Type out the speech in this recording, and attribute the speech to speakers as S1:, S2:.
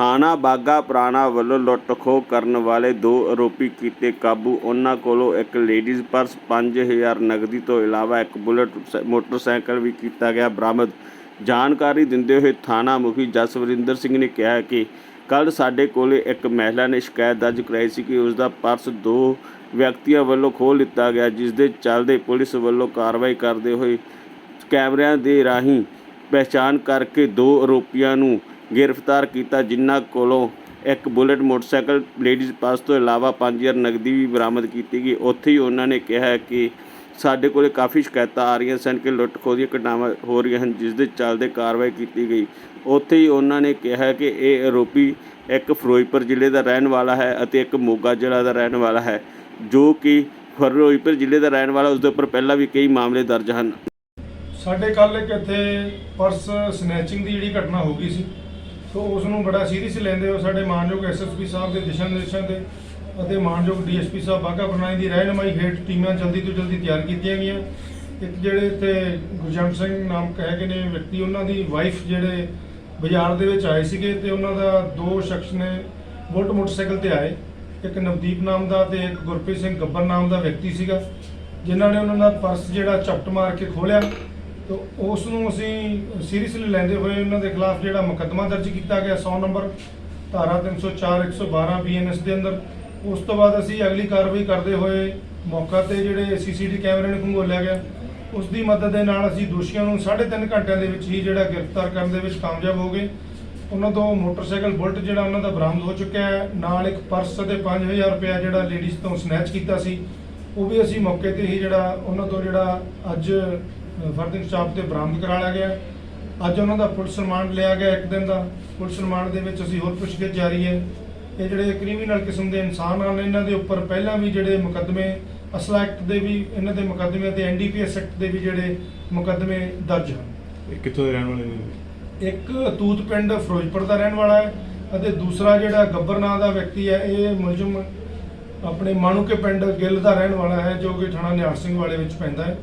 S1: ਥਾਣਾ ਬਾਗਾ ਪੁਰਾਣਾ ਵੱਲੋਂ ਲੁੱਟ ਖੋਹ ਕਰਨ ਵਾਲੇ ਦੋ ਆਰੋਪੀ ਕੀਤੇ ਕਾਬੂ। ਉਹਨਾਂ ਕੋਲੋਂ ਇੱਕ ਲੇਡੀਜ਼ ਪਰਸ 5000 ਨਗਦੀ ਤੋਂ ਇਲਾਵਾ ਇੱਕ ਬੁਲਟ ਮੋਟਰਸਾਈਕਲ ਵੀ ਕੀਤਾ ਗਿਆ ਬਰਾਮਦ। ਜਾਣਕਾਰੀ ਦਿੰਦੇ ਹੋਏ ਥਾਣਾ ਮੁਖੀ ਜਸਵਰਿੰਦਰ ਸਿੰਘ ਨੇ ਕਿਹਾ ਕਿ ਕੱਲ ਸਾਡੇ ਕੋਲੇ ਇੱਕ ਮਹਿਲਾ ਨੇ ਸ਼ਿਕਾਇਤ ਦਰਜ ਕਰਾਈ ਸੀ ਕਿ ਉਸ ਦਾ ਪਰਸ ਦੋ ਵਿਅਕਤੀਆਂ ਵੱਲੋਂ ਖੋਹ ਲਿੱਤਾ ਗਿਆ, ਜਿਸ ਦੇ ਚੱਲਦੇ ਪੁਲਿਸ ਵੱਲੋਂ ਕਾਰਵਾਈ ਕਰਦੇ ਹੋਏ ਕੈਮਰਿਆਂ ਦੇ ਰਾਹੀਂ ਪਹਿਚਾਣ ਕਰਕੇ ਦੋ ਆਰੋਪੀਆਂ ਨੂੰ ਗ੍ਰਿਫਤਾਰ ਕੀਤਾ, ਜਿਨ੍ਹਾਂ ਕੋਲੋਂ ਇੱਕ ਬੁਲਟ ਮੋਟਰਸਾਈਕਲ ਲੇਡੀਜ਼ ਪਰਸ ਤੋਂ ਇਲਾਵਾ 5000 ਨਗਦੀ ਵੀ ਬਰਾਮਦ ਕੀਤੀ ਗਈ। ਉੱਥੇ ਹੀ ਉਹਨਾਂ ਨੇ ਕਿਹਾ ਕਿ ਸਾਡੇ ਕੋਲੇ ਕਾਫੀ ਸ਼ਿਕਾਇਤਾਂ ਆ ਰਹੀਆਂ ਸਨ ਕਿ ਲੁੱਟ ਖੋਹ ਦੀਆਂ ਘਟਨਾਵਾਂ ਹੋ ਰਹੀਆਂ ਹਨ, ਜਿਸ ਦੇ ਚੱਲਦੇ ਕਾਰਵਾਈ ਕੀਤੀ ਗਈ। ਉੱਥੇ ਹੀ ਉਹਨਾਂ ਨੇ ਕਿਹਾ ਕਿ ਇਹ ਆਰੋਪੀ ਇੱਕ ਫਿਰੋਜ਼ਪੁਰ ਜ਼ਿਲ੍ਹੇ ਦਾ ਰਹਿਣ ਵਾਲਾ ਹੈ ਅਤੇ ਇੱਕ ਮੋਗਾ ਜ਼ਿਲ੍ਹਾ ਦਾ ਰਹਿਣ ਵਾਲਾ ਹੈ, ਜੋ ਕਿ ਫਿਰੋਜ਼ਪੁਰ ਜ਼ਿਲ੍ਹੇ ਦਾ ਰਹਿਣ ਵਾਲਾ ਉਸ ਦੇ ਉੱਪਰ ਪਹਿਲਾਂ ਵੀ ਕਈ ਮਾਮਲੇ ਦਰਜ ਹਨ।
S2: ਸਾਡੇ ਕੱਲ ਇੱਕ ਇੱਥੇ ਪਰਸ ਸਨੈਚਿੰਗ ਦੀ ਜਿਹੜੀ ਘਟਨਾ ਹੋ ਗਈ ਸੀ ਸੋ ਉਸ ਨੂੰ ਬੜਾ ਸੀਰੀਅਸ ਲੈਂਦੇ ਹੋ ਸਾਡੇ ਮਾਨਯੋਗ ਐਸਐਸਪੀ ਸਾਹਿਬ ਦੇ ਦਿਸ਼ਾ ਨਿਰਦੇਸ਼ਾਂ ਤੇ ਅਤੇ ਮਾਨਯੋਗ ਡੀਐਸਪੀ ਸਾਹਿਬ ਬਾਘਾ ਬਣਾਈ ਦੀ ਰਹਿਨਮਾਈ ਹੇਠ ਟੀਮਾਂ ਜਲਦੀ ਤੋਂ ਜਲਦੀ ਤਿਆਰ ਕੀਤੀਆਂ ਗਈਆਂ। ਇੱਕ ਜਿਹੜੇ ਇੱਥੇ ਗੁਰਜੰਟ ਸਿੰਘ ਨਾਮ ਕਹਿ ਗਏ ਨੇ ਵਿਅਕਤੀ, ਉਹਨਾਂ ਦੀ ਵਾਈਫ ਜਿਹੜੇ ਬਾਜ਼ਾਰ ਦੇ ਵਿੱਚ ਆਏ ਸੀਗੇ ਤੇ ਉਹਨਾਂ ਦਾ ਦੋ ਸ਼ਖਸ ਨੇ ਬੁਲਟ ਮੋਟਰਸਾਈਕਲ ਤੇ ਆਏ। ਇੱਕ ਨਵਦੀਪ ਨਾਮ ਦਾ ਤੇ ਇੱਕ ਗੁਰਪ੍ਰੀਤ ਸਿੰਘ ਗੱਬਰ ਨਾਮ ਦਾ ਵਿਅਕਤੀ ਸੀਗਾ, ਜਿਨ੍ਹਾਂ ਨੇ ਉਹਨਾਂ ਦਾ ਪਰਸ ਜਿਹੜਾ ਚਪਟ ਮਾਰ ਕੇ ਖੋਲਿਆ ਤੇ ਉਸ ਨੂੰ ਅਸੀਂ ਸੀਰੀਅਸਲੀ ਲੈਂਦੇ ਹੋਏ ਉਹਨਾਂ ਦੇ ਖਿਲਾਫ ਜਿਹੜਾ ਮੁਕੱਦਮਾ ਦਰਜ ਕੀਤਾ ਗਿਆ 100 ਨੰਬਰ ਧਾਰਾ 304 112 ਬੀਐਨਐਸ ਦੇ ਅੰਦਰ, ਉਸ ਤੋਂ ਬਾਅਦ ਅਸੀਂ ਅਗਲੀ ਕਾਰਵਾਈ ਕਰਦੇ ਹੋਏ ਮੌਕਾ ਤੇ ਜਿਹੜੇ ਸੀਸੀਟੀ ਕੈਮਰੇ ਨੂੰ ਖੰਗੋਲਿਆ ਗਿਆ। ਉਸ ਦੀ ਮਦਦ ਦੇ ਨਾਲ ਅਸੀਂ ਦੋਸ਼ੀਆਂ ਨੂੰ 3.5 ਘੰਟਿਆਂ ਦੇ ਵਿੱਚ ਹੀ ਜਿਹੜਾ ਗ੍ਰਿਫਤਾਰ ਕਰਨ ਦੇ ਵਿੱਚ ਕਾਮਯਾਬ ਹੋ ਗਏ। ਉਹਨਾਂ ਤੋਂ ਮੋਟਰਸਾਈਕਲ ਬੁਲਟ ਜਿਹੜਾ ਉਹਨਾਂ ਦਾ ਬਰਾਮਦ ਹੋ ਚੁੱਕਿਆ ਹੈ, ਨਾਲ ਇੱਕ ਪਰਸ ਅਤੇ 5000 ਰੁਪਇਆ ਜਿਹੜਾ ਲੇਡੀਜ਼ ਤੋਂ ਸਨੈਚ ਕੀਤਾ ਸੀ। ਉਹ ਵੀ ਅਸੀਂ ਮੌਕੇ ਤੇ ਹੀ ਜਿਹੜਾ ਉਹਨਾਂ ਤੋਂ ਜਿਹੜਾ ਅੱਜ ਫਰਦਿੰਗ ਸਟਾਪ ਤੇ ਬਰਾਮਦ ਕਰਾ ਲਿਆ ਗਿਆ। ਅੱਜ ਉਹਨਾਂ ਦਾ ਪੁਲਿਸ ਰਿਮਾਂਡ ਲਿਆ ਗਿਆ ਇੱਕ ਦਿਨ ਦਾ। ਪੁਲਿਸ ਰਿਮਾਂਡ ਦੇ ਵਿੱਚ ਅਸੀਂ ਹੋਰ ਪੁੱਛਗਿੱਛ ਜਾਰੀ ਹੈ। ਇਹ ਜਿਹੜੇ ਕ੍ਰਿਮੀਨਲ ਕਿਸਮ ਦੇ ਇਨਸਾਨ ਹਨ ਇਹਨਾਂ ਦੇ ਉੱਪਰ ਪਹਿਲਾਂ ਵੀ ਜਿਹੜੇ ਮੁਕੱਦਮੇ ਅਸਲਾ ਐਕਟ ਦੇ ਵੀ ਇਹਨਾਂ ਦੇ ਮੁਕੱਦਮੇ ਤੇ ਐਨਡੀਪੀਐਸ ਐਕਟ ਦੇ ਵੀ ਜਿਹੜੇ ਮੁਕੱਦਮੇ ਦਰਜ ਹਨ।
S3: ਇਹ ਕਿੱਥੋਂ ਦੇ ਰਹਿਣ ਵਾਲੇ ਨੇ?
S2: ਇੱਕ ਤੂਤ ਪਿੰਡ ਫਿਰੋਜ਼ਪੁਰ ਦਾ ਰਹਿਣ ਵਾਲਾ ਹੈ ਅਤੇ ਦੂਸਰਾ ਜਿਹੜਾ ਗੱਬਰ ਨਾਂ ਦਾ ਵਿਅਕਤੀ ਹੈ ਇਹ ਮੁਲਜ਼ਮ ਆਪਣੇ ਮਾਣੂਕੇ ਪਿੰਡ ਗਿੱਲ ਦਾ ਰਹਿਣ ਵਾਲਾ ਹੈ ਜੋ ਕਿ ਥਾਣਾ ਨਿਹਾਲ ਸਿੰਘ ਵਾਲੇ ਵਿੱਚ ਪੈਂਦਾ ਹੈ।